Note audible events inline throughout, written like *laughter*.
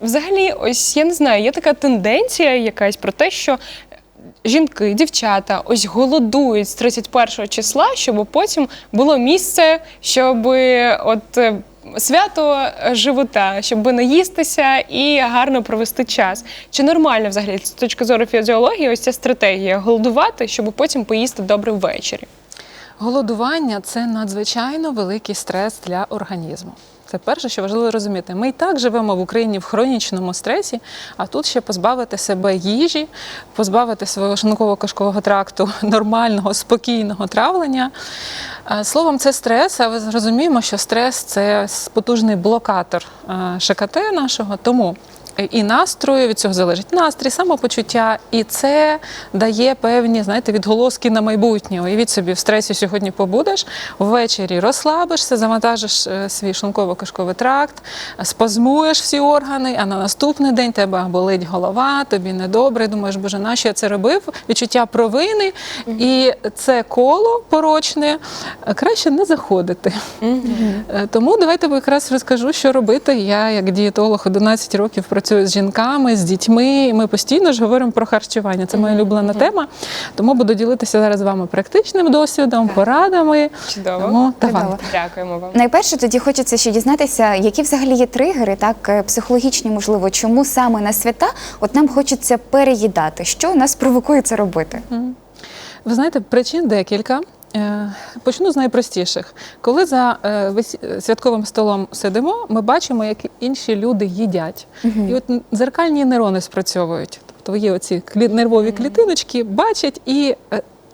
Взагалі, ось я не знаю, є така тенденція якась про те, що жінки, дівчата ось голодують з 31 числа, щоб потім було місце, щоб от. е, Свято живота, щоб наїстися і гарно провести час. Чи нормально взагалі з точки зору фізіології ось ця стратегія голодувати, щоб потім поїсти добре ввечері? Голодування це надзвичайно великий стрес для організму. Це перше, що важливо розуміти. Ми і так живемо в Україні в хронічному стресі, а тут ще позбавити себе їжі, позбавити свого шинково кишкового тракту *laughs* нормального, спокійного травлення. Словом, це стрес, а ви розуміємо, що стрес це потужний блокатор ШКТ нашого. Тому і настрою від цього залежить настрій, самопочуття, і це дає певні, знаєте, відголоски на майбутнє. Уявіть собі, в стресі сьогодні побудеш, ввечері розслабишся, завантажиш е, свій шлунково-кишковий тракт, спазмуєш всі органи, а на наступний день тебе болить голова, тобі недобре. Думаєш, боже, нащо я це робив? Відчуття провини, і це коло порочне краще не заходити. Е, Тому давайте якраз розкажу, що робити. Я, як дієтолог, 11 років працюю з жінками, з дітьми. і Ми постійно ж говоримо про харчування. Це моя улюблена тема. Тому буду ділитися зараз з вами практичним досвідом, порадами. Чудово. Тому давай. Чудово. Дякуємо вам. Найперше, тоді хочеться ще дізнатися, які взагалі є тригери, так е, психологічні, можливо, чому саме на свята от нам хочеться переїдати. Що нас провокує це робити? Ви знаєте, причин декілька. Е, Почну з найпростіших. Коли за е, святковим столом сидимо, ми бачимо, як інші люди їдять. І от дзеркальні нейрони спрацьовують. Тобто є оці нервові клітиночки, бачать і.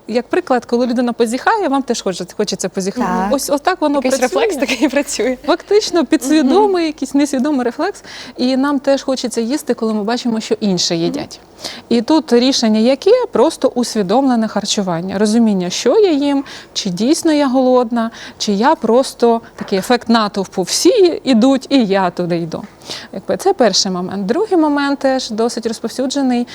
Як приклад, коли людина позіхає, вам теж хочеться, хочеться позіхати. Так. Ось, ось так воно Якийсь працює. рефлекс такий працює. Фактично підсвідомий, якийсь несвідомий рефлекс. І нам теж хочеться їсти, коли ми бачимо, що інші їдять. І тут рішення яке? Просто усвідомлене харчування, розуміння, що я їм, чи дійсно я голодна, чи я просто такий ефект натовпу. Всі йдуть, і я туди йду. Якби це перший момент. Другий момент теж досить розповсюджений.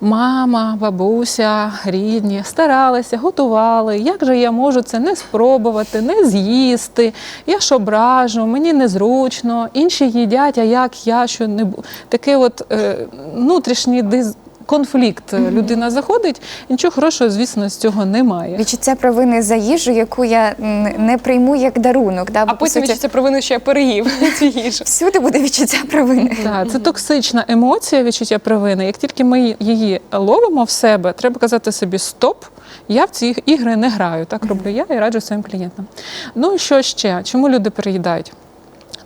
Мама, бабуся, рідні старалися, готували. Як же я можу це не спробувати, не з'їсти? Я ж ображу, мені незручно, інші їдять, а як я що не таке от е, внутрішній диз. Конфлікт е, людина заходить, нічого хорошого, звісно, з цього немає. Відчуття провини за їжу, яку я не прийму як дарунок. Да? А по потім суті, відчуття провини, що я переїв *laughs* цю їжу. всюди буде відчуття провини. Так, це токсична емоція відчуття провини. Як тільки ми її ловимо в себе, треба казати собі стоп. Я в ці ігри не граю. Так роблю я і раджу своїм клієнтам. Ну і що ще? Чому люди переїдають?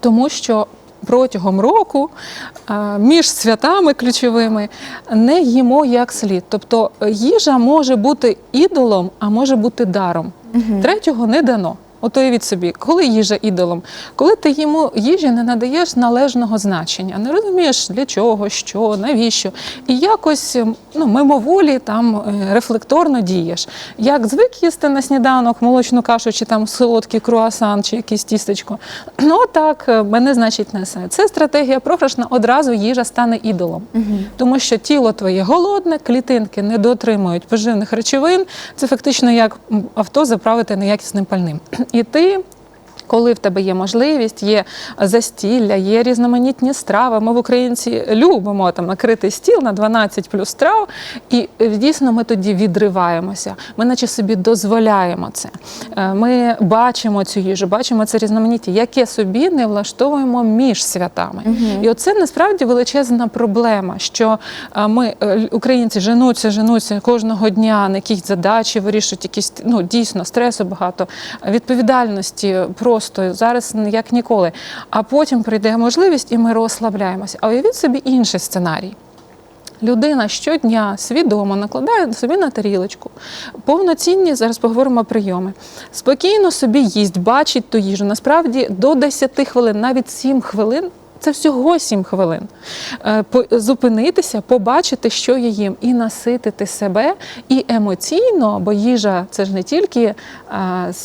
Тому що протягом року між святами ключовими не їмо як слід. Тобто е, їжа може бути ідолом, а може бути даром. Третього не дано. От уявіть собі, коли їжа ідолом, коли ти йому їжі не надаєш належного значення, не розумієш для чого, що, навіщо, і якось ем, ну, мимоволі там е, рефлекторно дієш. Як звик їсти на сніданок молочну кашу, чи там солодкий круасан, чи якесь тістечко, *clears throat* ну так е, мене значить несе. Це стратегія програшна, одразу їжа стане ідолом. Тому що тіло твоє голодне, клітинки не дотримують поживних речовин. Це фактично як авто заправити неякісним пальним. *clears throat* І ти. Коли в тебе є можливість, є застілля, є різноманітні страви. Ми в українці любимо там накрити стіл на 12 плюс страв, і е, дійсно ми тоді відриваємося. Ми наче собі дозволяємо це. Е, Ми бачимо цю їжу, бачимо це різноманіття, яке собі не влаштовуємо між святами. І оце насправді величезна проблема, що е, ми, українці, женуться, женуться кожного дня на якісь задачі, вирішують якісь ну дійсно стресу багато, відповідальності просто зараз як ніколи. А потім прийде можливість, і ми розслабляємося. А уявіть собі інший сценарій. Людина щодня свідомо накладає собі на тарілочку повноцінні, зараз поговоримо прийоми. Спокійно собі їсть, бачить ту їжу. Насправді до 10 хвилин, навіть 7 хвилин. Це всього 7 хвилин. Е, Зупинитися, побачити, що є їм, і наситити себе, і емоційно, бо їжа це ж не тільки е,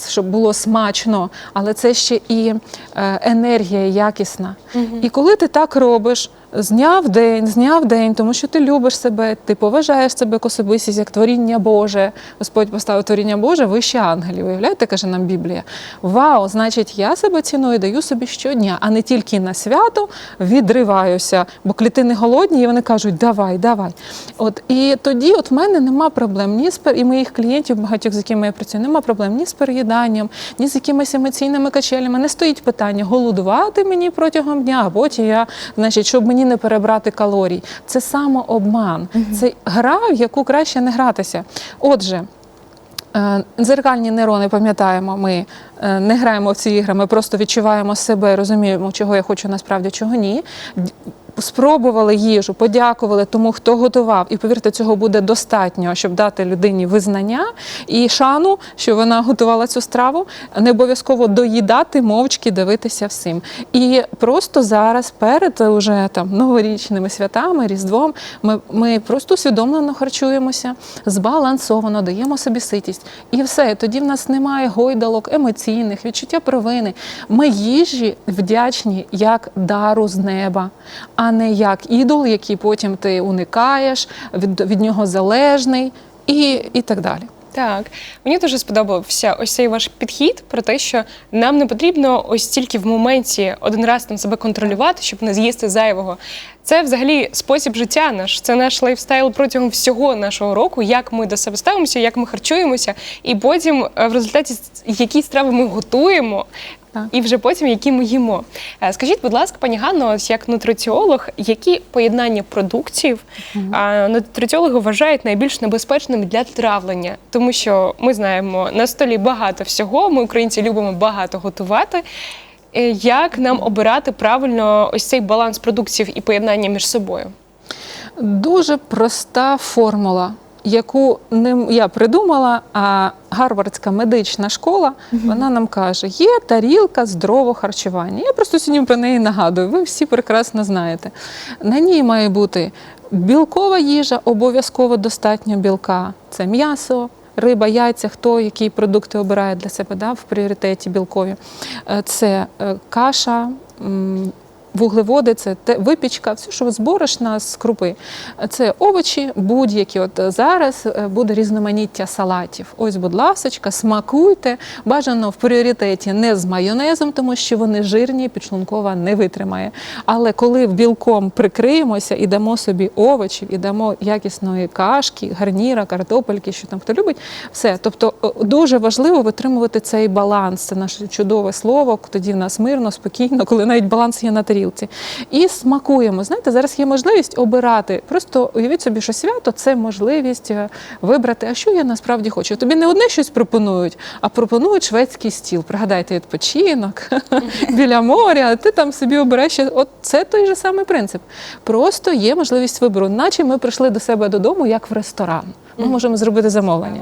щоб було смачно, але це ще і е, енергія якісна. І коли ти так робиш, з дня в день, з дня в день, тому що ти любиш себе, ти поважаєш себе як особистість, як творіння Боже. Господь поставив творіння Боже вище ангелів. Уявляєте, каже нам Біблія. Вау, значить, я себе ціную, даю собі щодня, а не тільки на свято відриваюся, бо клітини голодні, і вони кажуть, давай, давай. От і тоді, от в мене нема проблем ні з пер- і моїх клієнтів, багатьох з якими я працюю, нема проблем ні з переїданням, ні з якимись емоційними качелями. Не стоїть питання голодувати мені протягом дня, а потім я, значить, щоб мені не перебрати калорій. Це самообман, це гра, в яку краще не гратися. Отже. Е, Дзеркальні нейрони, пам'ятаємо, ми е, не граємо в ці ігри, ми просто відчуваємо себе, розуміємо, чого я хочу насправді, чого ні. Спробували їжу, подякували тому, хто готував, і повірте, цього буде достатньо, щоб дати людині визнання і шану, що вона готувала цю страву. Не обов'язково доїдати, мовчки дивитися всім. І просто зараз, перед уже там новорічними святами, різдвом, ми, ми просто усвідомлено харчуємося, збалансовано, даємо собі ситість. І все. Тоді в нас немає гойдалок емоційних, відчуття провини. Ми їжі вдячні як дару з неба, а не як ідол, який потім ти уникаєш, від, від нього залежний і, і так далі. Так, мені дуже сподобався ось цей ваш підхід про те, що нам не потрібно ось тільки в моменті один раз там себе контролювати, щоб не з'їсти зайвого. Це взагалі спосіб життя наш, це наш лайфстайл протягом всього нашого року, як ми до себе ставимося, як ми харчуємося, і потім е, в результаті які страви ми готуємо. Так. І вже потім, які ми їмо. Е, Скажіть, будь ласка, пані Ганно, ось як нутриціолог, які поєднання продуктів а, нутриціологи вважають найбільш небезпечними для травлення? Тому що ми знаємо, на столі багато всього. Ми, українці, любимо багато готувати. Е, Як нам обирати правильно ось цей баланс продуктів і поєднання між собою? Дуже проста формула, яку не я придумала, а Гарвардська медична школа вона нам каже: є тарілка здорового харчування. Я просто сьогодні про неї нагадую. Ви всі прекрасно знаєте. На ній має бути білкова їжа, обов'язково достатньо білка. Це м'ясо. Риба, яйця, хто які продукти обирає для себе да, в пріоритеті білкові. Е, Це е, каша, вуглеводи, це випічка, все, що з борошна, з крупи. Це овочі, будь-які. От зараз е, буде різноманіття салатів. Ось, будь ласочка, смакуйте. Бажано в пріоритеті не з майонезом, тому що вони жирні, підшлункова не витримає. Але коли білком прикриємося і дамо собі овочів, і дамо якісної кашки, гарніра, картопельки, що там хто любить, все. Тобто дуже важливо витримувати цей баланс. Це наше чудове слово. Тоді в нас мирно, спокійно, коли навіть баланс є на тарілці. І смакуємо. Знаєте, зараз є можливість обирати. Просто уявіть собі, що свято це можливість е, вибрати, а що я насправді хочу. Тобі не одне щось пропонують, а пропонують шведський стіл. Пригадайте відпочинок *laughs* біля моря, а ти там собі обереш. От це той же самий принцип. Просто є можливість вибору, наче ми прийшли до себе додому, як в ресторан. Ми можемо зробити замовлення.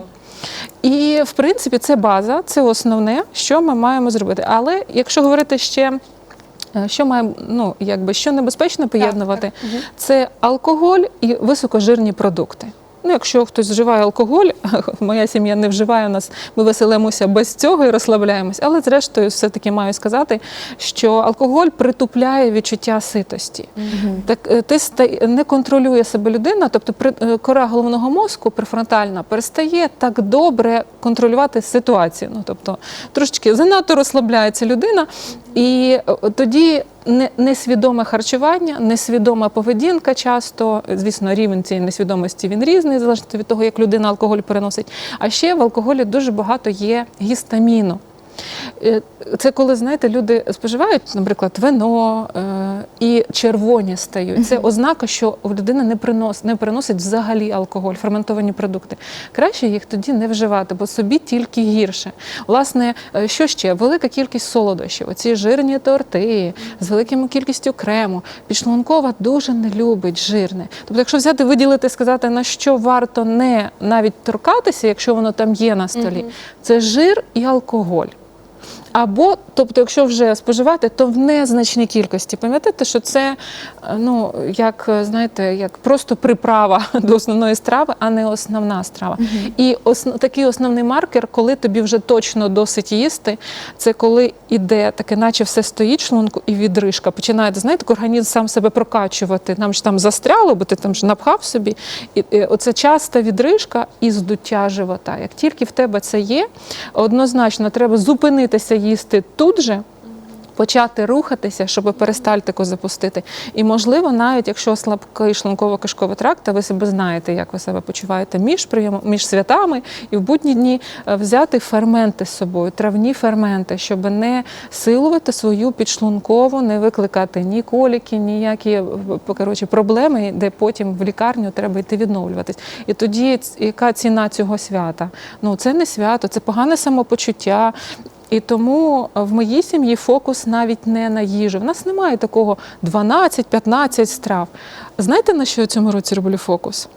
І в принципі це база, це основне, що ми маємо зробити. Але якщо говорити ще. Е, Що має ну якби що небезпечно поєднувати, це алкоголь і високожирні продукти. Ну, якщо хтось вживає алкоголь, *laughs* моя сім'я не вживає у нас, ми веселимося без цього і розслабляємось. Але зрештою, все-таки маю сказати, що алкоголь притупляє відчуття ситості. Так е, ти не контролює себе людина, тобто при- е, кора головного мозку префронтальна перестає так добре контролювати ситуацію. Ну тобто трошечки занадто розслабляється людина, і е, тоді несвідоме харчування, несвідома поведінка часто, звісно, рівень цієї несвідомості він різний, залежно від того, як людина алкоголь переносить. А ще в алкоголі дуже багато є гістаміну. Е, Це коли, знаєте, люди споживають, наприклад, вино е, і червоні стають. Це ознака, що у людини не принос, не переносить взагалі алкоголь, ферментовані продукти. Краще їх тоді не вживати, бо собі тільки гірше. Власне, е, що ще? Велика кількість солодощів, оці жирні торти з великою кількістю крему. Підшлункова дуже не любить жирне. Тобто, якщо взяти, виділити, сказати, на що варто не навіть торкатися, якщо воно там є на столі, це жир і алкоголь. Або, тобто, якщо вже споживати, то в незначній кількості. Пам'ятаєте, що це е, ну, як, е, знаєте, як просто приправа *laughs* до основної страви, а не основна страва. І основ, такий основний маркер, коли тобі вже точно досить їсти, це коли іде таке, наче все стоїть шлунку і відрижка. Починає, знаєте, організм сам себе прокачувати. Нам ж там застряло, бо ти там ж напхав собі. І, і оце часта відрижка і здуття живота. Як тільки в тебе це є, однозначно треба зупинитися їсти тут же. Почати рухатися, щоб перистальтику запустити. І, можливо, навіть якщо слабкий шлунково-кишковий тракт, а ви себе знаєте, як ви себе почуваєте між прийомом, між святами і в будні дні е, взяти ферменти з собою, травні ферменти, щоб не силувати свою підшлункову, не викликати ні коліки, ніякі е, коротше, проблеми, де потім в лікарню треба йти відновлюватись. І тоді яка ціна цього свята? Ну це не свято, це погане самопочуття. І тому в моїй сім'ї фокус навіть не на їжу. В нас немає такого 12-15 страв. Знаєте, на що я цьому році роблю фокус?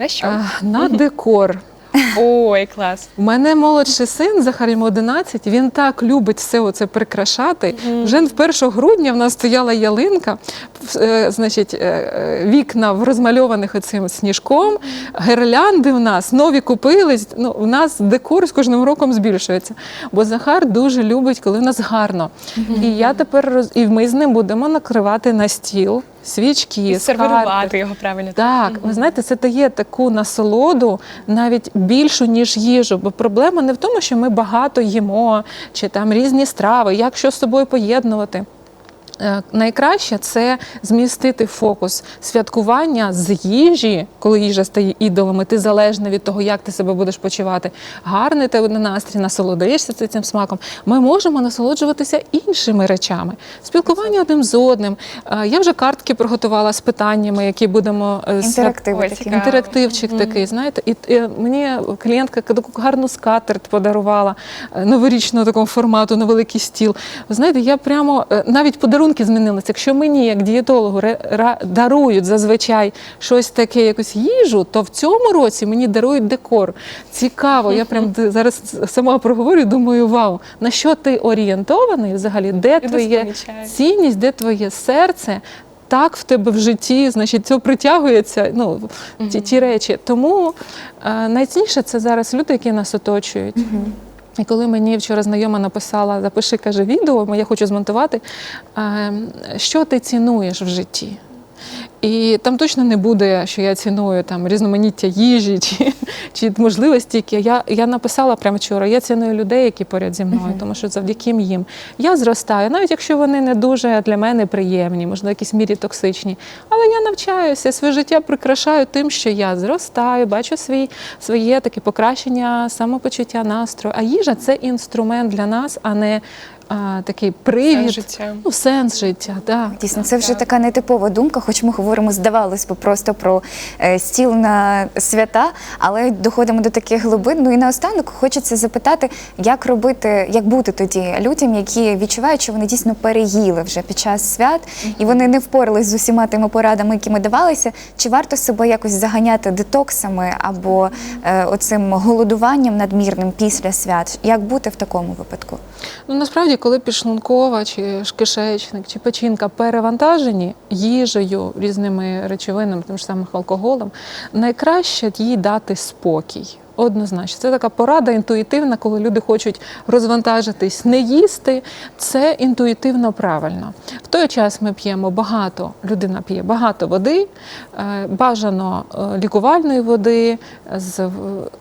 На що? На декор. *laughs* Ой, клас. У мене молодший син, Захар йому 11, він так любить все оце прикрашати. Вже в 1 грудня в нас стояла ялинка, е, значить, е, е, вікна в розмальованих оцим сніжком, гірлянди в нас нові купились. Ну, у нас декор з кожним роком збільшується. Бо Захар дуже любить, коли в нас гарно. І я тепер роз... і ми з ним будемо накривати на стіл свічки, І сервірувати його правильно. Так, ви знаєте, це дає таку насолоду навіть більшу, ніж їжу. Бо проблема не в тому, що ми багато їмо, чи там різні страви, як що з собою поєднувати. Е, Найкраще це змістити фокус святкування з їжі, коли їжа стає ідолом, і ти залежна від того, як ти себе будеш почувати. Гарний тебе настрій, насолодишся цим смаком. Ми можемо насолоджуватися іншими речами. Спілкування одним з одним. Е, Я вже картки приготувала з питаннями, які будемо свят- цікаво. Інтерактивчик такий, знаєте, і е, мені клієнтка таку гарну скатерть подарувала новорічного такого формату на великий стіл. Знаєте, я прямо навіть подарунки змінилися. Якщо мені, як дієтологу, дарують зазвичай щось таке, якусь їжу, то в цьому році мені дарують декор. Цікаво. Я прям зараз сама проговорю, думаю, вау, на що ти орієнтований взагалі? Де твоє цінність, де твоє серце. Так в тебе в житті, значить, це притягується. Ну ті, ті речі. Тому е, найцінніше це зараз люди, які нас оточують. І коли мені вчора знайома написала, запиши, каже, відео, я хочу змонтувати, що ти цінуєш в житті? І там точно не буде, що я ціную там різноманіття їжі чи, чи можливості, які я, я написала прямо вчора. Я ціную людей, які поряд зі мною, тому що завдяки їм я зростаю, навіть якщо вони не дуже для мене приємні, можливо, в якійсь мірі токсичні. Але я навчаюся, своє життя прикрашаю тим, що я зростаю, бачу свій, своє таке покращення самопочуття, настрою. А їжа це інструмент для нас, а не а, такий привід. Сенс життя. Ну, сенс життя, так. Дійсно, це вже така нетипова думка, хоч ми говоримо, здавалось би, просто про е, стіл на свята, але доходимо до таких глибин. Ну і наостанок хочеться запитати, як робити, як бути тоді людям, які відчувають, що вони дійсно переїли вже під час свят, і вони не впорались з усіма тими порадами, які ми давалися. Чи варто себе якось заганяти детоксами або е, оцим голодуванням надмірним після свят? Як бути в такому випадку? Ну насправді, коли підшлункова, чи кишечник, чи печінка перевантажені їжею, різними речовинами, тим ж самим алкоголем, найкраще їй дати спокій. Однозначно, це така порада інтуїтивна, коли люди хочуть розвантажитись, не їсти. Це інтуїтивно правильно. В той час ми п'ємо багато, людина п'є багато води, е, бажано е, лікувальної води, з е,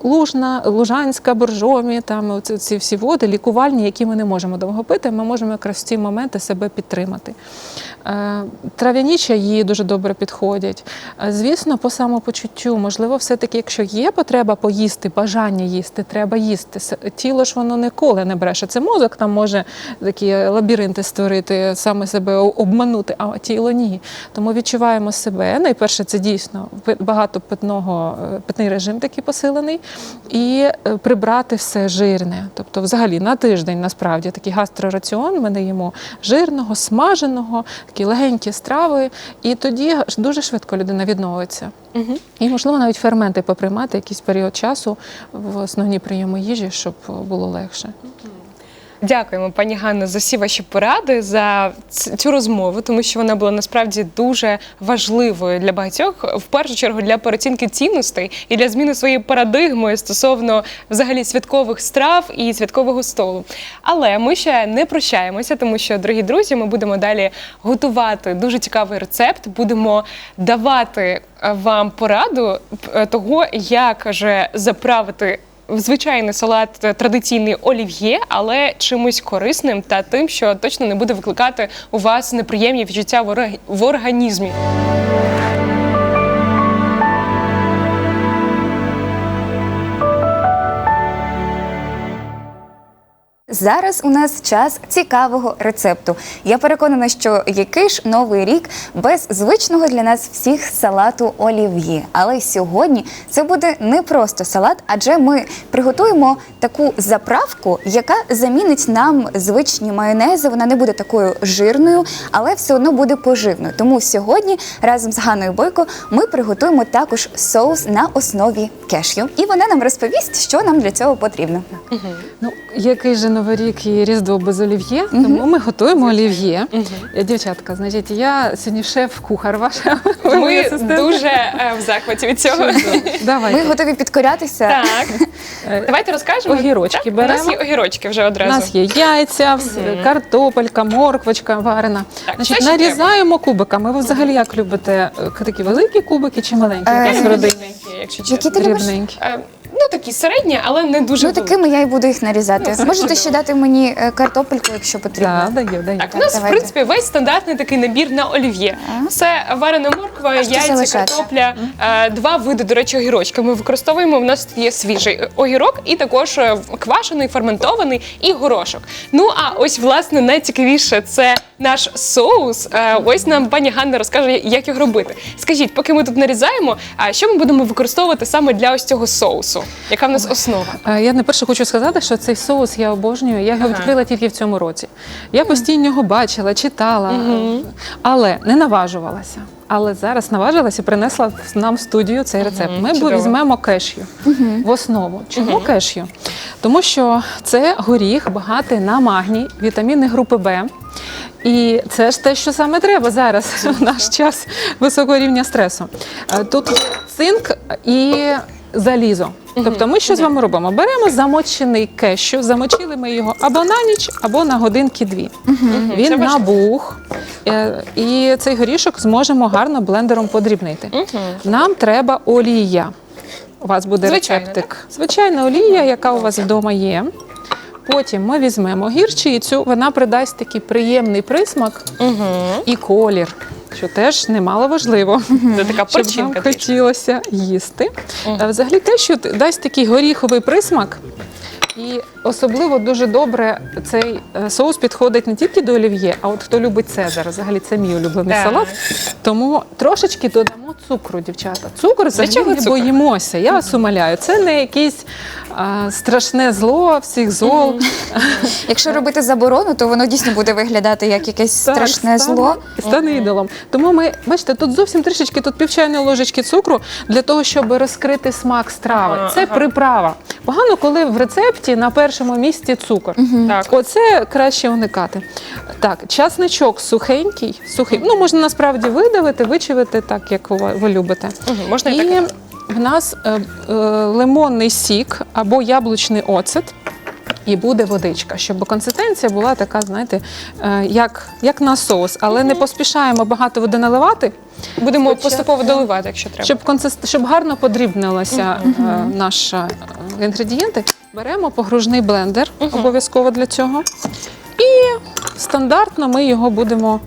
Лужна, Лужанська, Боржомі, там ці всі води лікувальні, які ми не можемо довго пити. Ми можемо якраз в ці моменти себе підтримати. Трав'яні чаї дуже добре підходять. Звісно, по самопочуттю, можливо, все-таки, якщо є потреба поїсти, бажання їсти, треба їсти. Тіло ж воно ніколи не бреше. Це мозок там може такі лабіринти створити, саме себе обманути, а тіло ні. Тому відчуваємо себе. Найперше, це дійсно багато питного, е, питний режим такий посилений, і е, прибрати все жирне. Тобто, взагалі на тиждень насправді такий гастрораціон ми даємо жирного, смаженого, такі легенькі страви, і тоді дуже швидко людина відновиться. Угу. І можливо навіть ферменти поприймати якийсь період часу в основні прийоми їжі, щоб було легше. Дякуємо, пані Ганно, за всі ваші поради за цю розмову, тому що вона була насправді дуже важливою для багатьох, в першу чергу для переоцінки цінностей і для зміни своєї парадигми стосовно взагалі святкових страв і святкового столу. Але ми ще не прощаємося, тому що, дорогі друзі, ми будемо далі готувати дуже цікавий рецепт. Будемо давати е, вам пораду е, того, як же заправити звичайний салат е, традиційний олів'є, але чимось корисним та тим, що точно не буде викликати у вас неприємні відчуття в орг- в організмі. Зараз у нас час цікавого рецепту. Я переконана, що який ж новий рік без звичного для нас всіх салату олів'є. Але сьогодні це буде не просто салат, адже ми приготуємо таку заправку, яка замінить нам звичні майонези. Вона не буде такою жирною, але все одно буде поживною. Тому сьогодні разом з Ганною Бойко ми приготуємо також соус на основі кешю. І вона нам розповість, що нам для цього потрібно. Ну, який же Новий рік і Різдво без олів'є, тому ми готуємо олів'є. Е, Дівчатка, значить, я сьогодні шеф-кухар ваша. ви Ми дуже е, в захваті від цього. Давайте. Ми готові підкорятися. Так, давайте розкажемо. Огірочки Так, У нас беремо. є огірочки вже У одразу. нас є яйця, вс- картопелька, морквочка варена. Так, Значить, все, що нарізаємо кубиками. Ви взагалі як любите е, такі великі кубики чи маленькі? Е, Якісь родинні? Дрібненькі, якщо Які ти любиш? Дрібненькі. Е, Ну, такі середні, але не дуже Ну, великі. такими я і буду їх нарізати. Зможете Можете ще дати мені е, картопельку, якщо потрібно. Так, даю, даю. Так, у нас, в давайте. принципі, весь стандартний такий набір на олів'є. Це варене що яйця, картопля, е, два види, до речі, огірочка. Ми використовуємо. У нас є свіжий огірок і також е, квашений, ферментований і горошок. Ну а ось, власне, найцікавіше це наш соус. Е, Ось нам пані Ганна розкаже, як його робити. Скажіть, поки ми тут нарізаємо, а що ми будемо використовувати саме для ось цього соусу? Яка в нас основа? Е, Я найперше хочу сказати, що цей соус я обожнюю. Я його Ага. відкрила тільки в цьому році. Я постійно його бачила, читала, але не наважувалася. Але зараз наважилася і принесла нам в студію цей рецепт. Ми чудово. візьмемо кешю в основу. Чому кешю? Тому що це горіх багатий на магній, вітаміни групи Б. І це ж те, що саме треба зараз в наш час високого рівня стресу. Е, Тут цинк і залізо. Тобто, ми що з вами робимо? Беремо замочений кещу, замочили ми його або на ніч, або на годинки дві. Це Він важливо. набух, е, і цей горішок зможемо гарно блендером подрібнити. Нам треба олія. У вас буде Звичайно, рецептик. Звичайна олія, яка у вас вдома є. Потім ми візьмемо гірчицю, вона придасть такий приємний присмак і колір, що теж немало важливо. Це така Щоб нам хотілося їсти. Угу. Взагалі те, що дасть такий горіховий присмак. І особливо дуже добре цей е, соус підходить не тільки до олів'є, а от хто любить цезар. Взагалі це мій улюблений Так. салат. Тому трошечки додамо цукру, дівчата. Цукор взагалі чого не боїмося. Я вас умоляю. Це не якесь а, страшне зло всіх зол. *laughs* Якщо робити заборону, то воно дійсно буде виглядати як якесь страшне зло. Стане ідолом. Тому ми, бачите, тут зовсім трішечки, тут пів чайної ложечки цукру для того, щоб розкрити смак страви. Це приправа. Погано, коли в рецепті на першому місці цукор. Так. Оце краще уникати. Так, часничок сухенький, сухий. Ну, можна насправді видавити, вичавити так, як ви, ви любите. Мгм, Можна і І так. в нас е, е, лимонний сік або яблучний оцет. І буде водичка, щоб консистенція була така, знаєте, е, як, як на соус, але не поспішаємо багато води наливати, Будемо Спочатку. поступово доливати, якщо треба. щоб, консист... щоб гарно подрібнилися е, наші е, інгредієнти. Беремо погружний блендер обов'язково для цього. І стандартно ми його будемо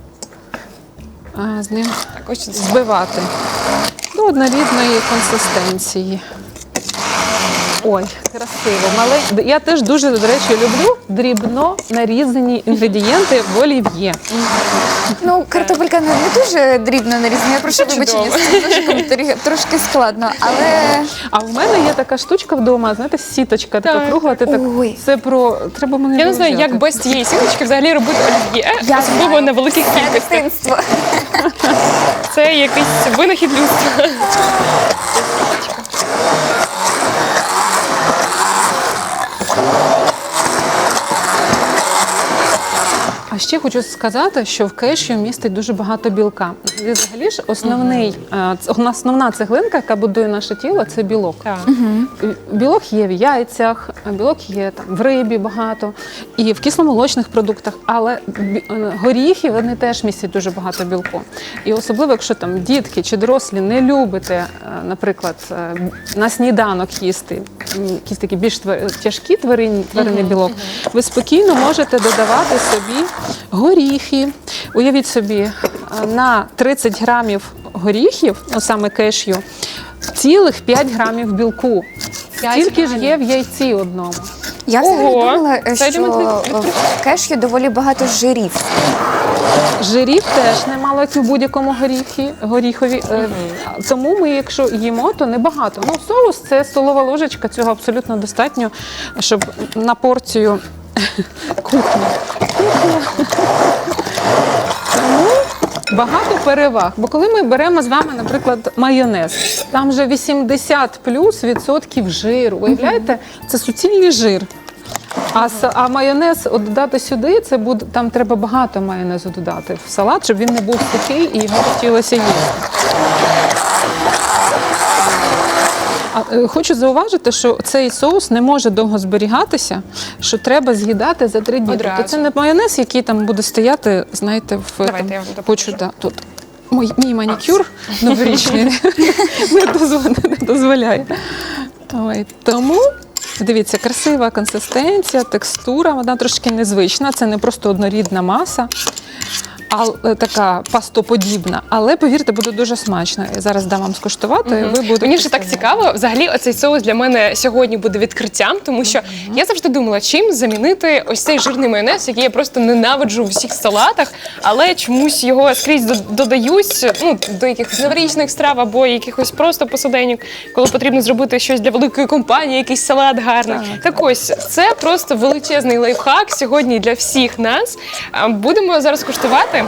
а, з ним збивати до однорідної консистенції. Ой, красиво. Малень... Я теж дуже, до речі, люблю дрібно нарізані інгредієнти в олів'є. Ну, картопелька не, не дуже дрібно нарізана. Я прошу Це вибачення, ножиком трі- трошки складно, але А в мене є така штучка вдома, знаєте, сіточка, така Так. кругла. Ти так Ой. це про треба мене. Я не знаю, як без цієї сіточки взагалі робити олів'є, Я особливо знаю. на великих це кількостях. дитинство. Це якийсь винахід людства. Ще хочу сказати, що в кешю містить дуже багато білка. І взагалі ж основний, ц- основна цеглинка, яка будує наше тіло, це білок. Так. Білок є в яйцях, білок є там в рибі багато і в кисломолочних продуктах, але е, горіхи вони теж містять дуже багато білку. І особливо, якщо там дітки чи дорослі не любите, е, наприклад, на сніданок їсти якісь такі більш тяжкі тваринні, тваринний білок, ви спокійно можете додавати собі горіхи. Уявіть собі, е, на 30 грамів горіхів, ну саме кешю, цілих 5 грамів білку. П'ять Стільки ж є в яйці одному. Я взагалі Ого, думала, е, це що елементарно. в кешю доволі багато жирів. Жирів теж немало як і в будь-якому горіхі, горіхові. Е, Тому ми, якщо їмо, то небагато. Ну, соус це столова ложечка, цього абсолютно достатньо, щоб на порцію кухні. Тому багато переваг. Бо коли ми беремо з вами, наприклад, майонез, там вже 80 плюс відсотків жиру. Уявляєте, це суцільний жир. А, а майонез додати сюди, це буде там треба багато майонезу додати в салат, щоб він не був сухий і його хотілося їсти. Е, Хочу зауважити, що цей соус не може довго зберігатися, що треба з'їдати за три дні. Тобто це не майонез, який там буде стояти, знаєте, в Давайте там, я вам хочу, да, тут. Мій, мій манікюр *laughs* новорічний *laughs* не дозволяє. Тому дивіться, красива консистенція, текстура, вона трошки незвична. Це не просто однорідна маса, а така пастоподібна. Але повірте, буде дуже смачно. Я зараз дам вам скуштувати. і Ви будете Мені вже так цікаво. Взагалі, оцей соус для мене сьогодні буде відкриттям, тому що я завжди думала, чим замінити ось цей жирний майонез, який я просто ненавиджу в усіх салатах, але чомусь його скрізь до- додаюсь ну, до якихось новорічних страв або якихось просто посуденьок, коли потрібно зробити щось для великої компанії, якийсь салат гарний. Так, ось це просто величезний лайфхак сьогодні для всіх нас. А, Будемо зараз куштувати.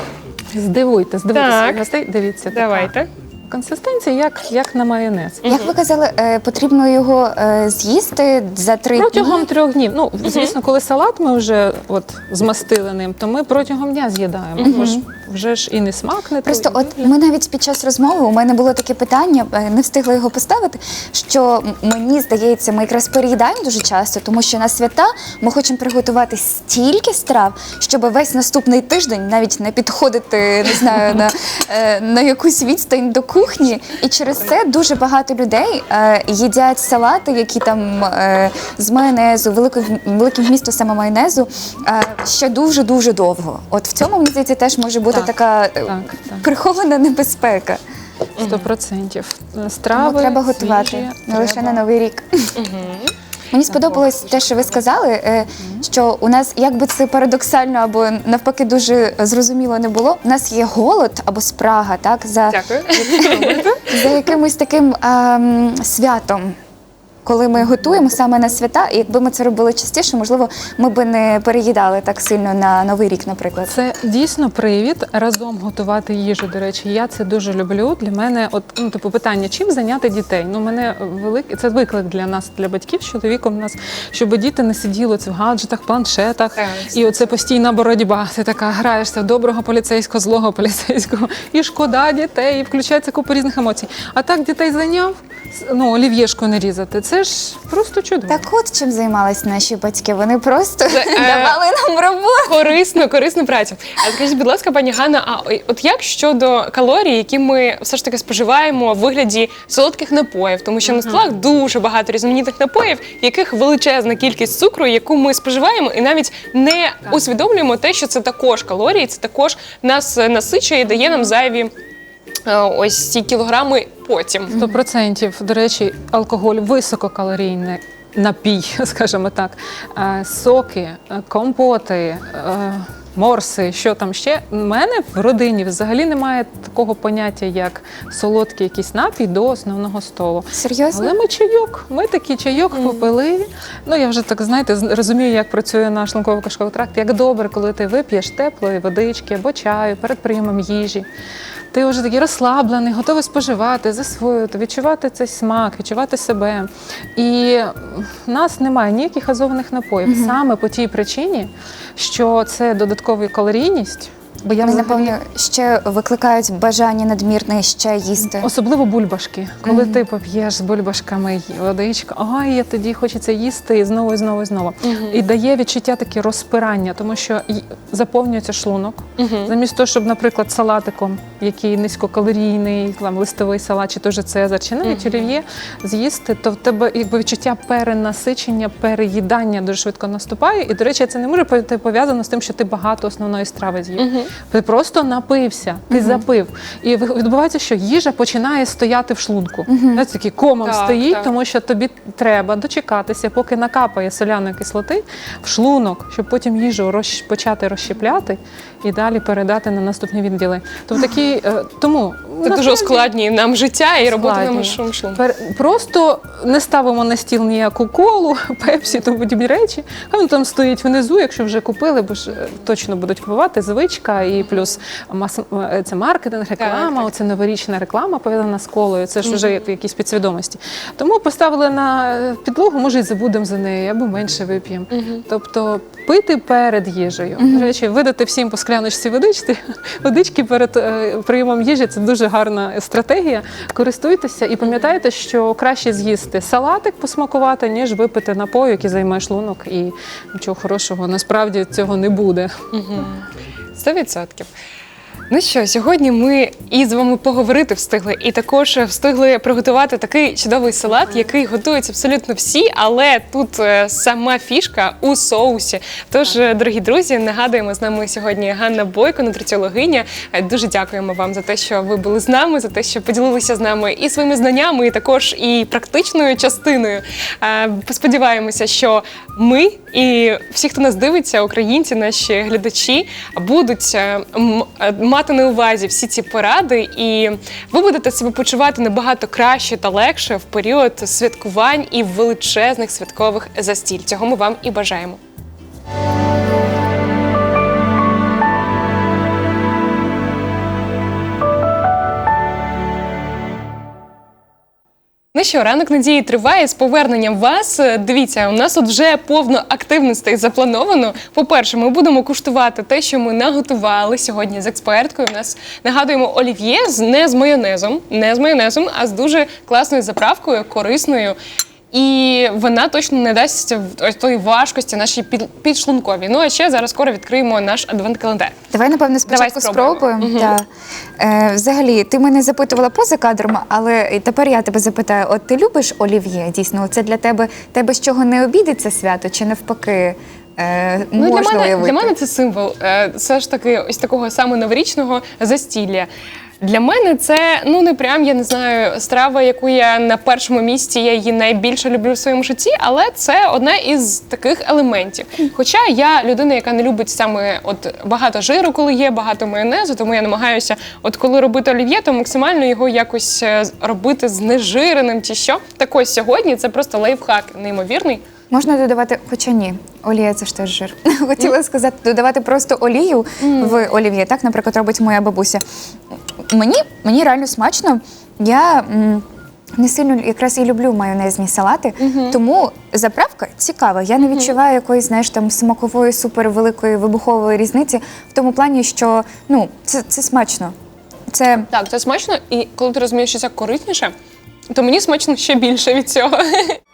Здивуйте, здивуйте Так. своїх гостей. Дивіться, така Давайте. Консистенція, як, як на майонез. Як ви казали, е, потрібно його е, з'їсти за три Протягом дні? трьох днів. Ну, звісно, коли салат ми вже от змастили ним, то ми протягом дня з'їдаємо. Бо ж вже ж і не смак не Просто той. от ми навіть під час розмови у мене було таке питання, е, не встигла його поставити. Що м- мені здається, ми якраз переїдаємо дуже часто, тому що на свята ми хочемо приготувати стільки страв, щоб весь наступний тиждень навіть не підходити, не знаю, на, е, на якусь відстань до кухні. І через це дуже багато людей е, їдять салати, які там е, з майонезу, великим, великим вмістом саме майонезу, е, ще дуже дуже довго. От в цьому мені здається теж може бути Так, така е, так, так. прихована небезпека. Сто процентів. Тому Страви треба готувати свіжі, не лише треба. на новий рік. Мені сподобалось те, що ви сказали, е, що у нас, як би це парадоксально або навпаки дуже зрозуміло не було, у нас є голод або спрага, так за, Дякую. *laughs* за якимось таким ем, святом. Коли ми готуємо саме на свята, і якби ми це робили частіше, можливо, ми би не переїдали так сильно на новий рік, наприклад. Це дійсно привід разом готувати їжу. До речі, я це дуже люблю. Для мене, от ну типу питання, чим зайняти дітей? Ну, мене великий це виклик для нас, для батьків з чоловіком. Нас щоб діти не сиділи в гаджетах, планшетах, Так. і оце постійна боротьба. Ти така граєшся в доброго поліцейського, злого поліцейського, і шкода дітей, і включається купа різних емоцій. А так дітей зайняв, ну олів'єшку не різати. Це ж просто чудово. Так от чим займались наші батьки. Вони просто е, давали нам роботу. Корисну, корисну працю. А скажіть, будь ласка, пані Ганна, а от як щодо калорій, які ми все ж таки споживаємо в вигляді солодких напоїв, тому що на столах дуже багато різноманітних напоїв, в яких величезна кількість цукру, яку ми споживаємо, і навіть не усвідомлюємо те, що це також калорії, це також нас насичує і дає нам зайві ось ці кілограми потім. Сто процентів. До речі, алкоголь висококалорійний напій, *laughs* скажімо так. Е, Соки, е, компоти, е, морси, що там ще. У мене в родині взагалі немає такого поняття, як солодкий якийсь напій до основного столу. Серйозно? Але ми чайок. Ми такий чайок попили. Ну я вже так знаєте, розумію, як працює наш шлунково кишковий тракт. Як добре, коли ти вип'єш теплої водички або чаю перед прийомом їжі. Ти вже такий розслаблений, готовий споживати, засвоювати, відчувати цей смак, відчувати себе. І в нас немає ніяких азованих напоїв саме по тій причині, що це додаткова калорійність. Бо я взагалі- напевно, ще викликають бажання надмірне ще їсти. Особливо бульбашки. Коли ти поп'єш з бульбашками водичку, ай, я тоді хочеться їсти і знову, і знову, і знову. І дає відчуття таке розпирання, тому що заповнюється шлунок. Замість того, щоб, наприклад, салатиком, який низькокалорійний, там листовий салат, чи той же Цезар, чи навіть олів'є, з'їсти, то в тебе якби відчуття перенасичення, переїдання дуже швидко наступає. І, до речі, це не може бути пов'язано з тим, що ти багато основної страви з'їв. Ти просто напився, ти запив. І відбувається, що їжа починає стояти в шлунку. Угу. такий комом Так, стоїть, так. тому що тобі треба дочекатися, поки накапає соляної кислоти в шлунок, щоб потім їжу розщ- почати розщепляти і далі передати на наступні відділи. Тобто такі, е, тому Це дуже ускладнює нам життя і роботу Складнює. на шлунку. Просто не ставимо на стіл ніяку колу, *laughs* пепсі, тому подібні речі. Хай воно там стоїть внизу, якщо вже купили, бо ж е, точно будуть купувати звичка і плюс мас, е, це маркетинг, реклама, так. оце новорічна реклама пов'язана з колою. Це ж вже в якійсь підсвідомості. Тому поставили на е, підлогу, може й забудемо за неї, або менше вип'ємо. Тобто пити перед їжею. До речі, видати всім по скляночці водички, *laughs* водички перед прийомом їжі це дуже гарна стратегія. Користуйтеся і пам'ятайте, що краще з'їсти салатик посмакувати, ніж випити напою, який займає шлунок, і нічого хорошого насправді цього не буде. Сто відсотків. Ну що, сьогодні ми і з вами поговорити встигли, і також встигли приготувати такий чудовий салат, який готують абсолютно всі, але тут е, сама фішка у соусі. Тож, е, дорогі друзі, нагадуємо з нами сьогодні Ганна Бойко, нутриціологиня. Е, Дуже дякуємо вам за те, що ви були з нами, за те, що поділилися з нами і своїми знаннями, і також і практичною частиною. Сподіваємося, що ми і всі, хто нас дивиться, українці, наші глядачі, будуть м- е, мати на увазі всі ці поради, і ви будете себе почувати набагато краще та легше в період святкувань і величезних святкових застіль. Цього ми вам і бажаємо. Ну що, ранок надії триває з поверненням вас. Е, Дивіться, у нас тут вже повно активностей заплановано. По-перше, ми будемо куштувати те, що ми наготували сьогодні з експерткою. У нас нагадуємо олів'є з не з майонезом, не з майонезом, а з дуже класною заправкою, корисною. І вона точно не дасть в- ось тої важкості нашій під, підшлунковій. Ну а ще зараз скоро відкриємо наш адвент-календар. Давай, напевно, спочатку спробуємо. спробуємо. Та. Е, взагалі, ти мене запитувала поза кадром, але тепер я тебе запитаю: от ти любиш олів'є? Дійсно, це для тебе тебе з чого не обідеться свято, чи навпаки? Е, Ну, можна для, мене, уявити? для мене це символ е, все ж таки ось такого саме новорічного застілля. Для мене це ну не прям я не знаю страва, яку я на першому місці я її найбільше люблю в своєму житті, але це одна із таких елементів. Хоча я людина, яка не любить саме от багато жиру, коли є багато майонезу, тому я намагаюся, от коли робити олів'є, то максимально його якось е, робити знежиреним чи що. Так ось сьогодні це просто лайфхак неймовірний. Можна додавати, хоча ні, олія це ж теж жир. *laughs* Хотіла сказати, додавати просто олію в олів'є. Так, наприклад, робить моя бабуся. Мені, мені реально смачно. Я м, не сильно якраз і люблю майонезні салати, тому заправка цікава. Я не відчуваю якоїсь, знаєш, там смакової супервеликої вибухової різниці в тому плані, що ну, це, це смачно. Це Так, це смачно, і коли ти розумієш, що це корисніше, то мені смачно ще більше від цього. *laughs*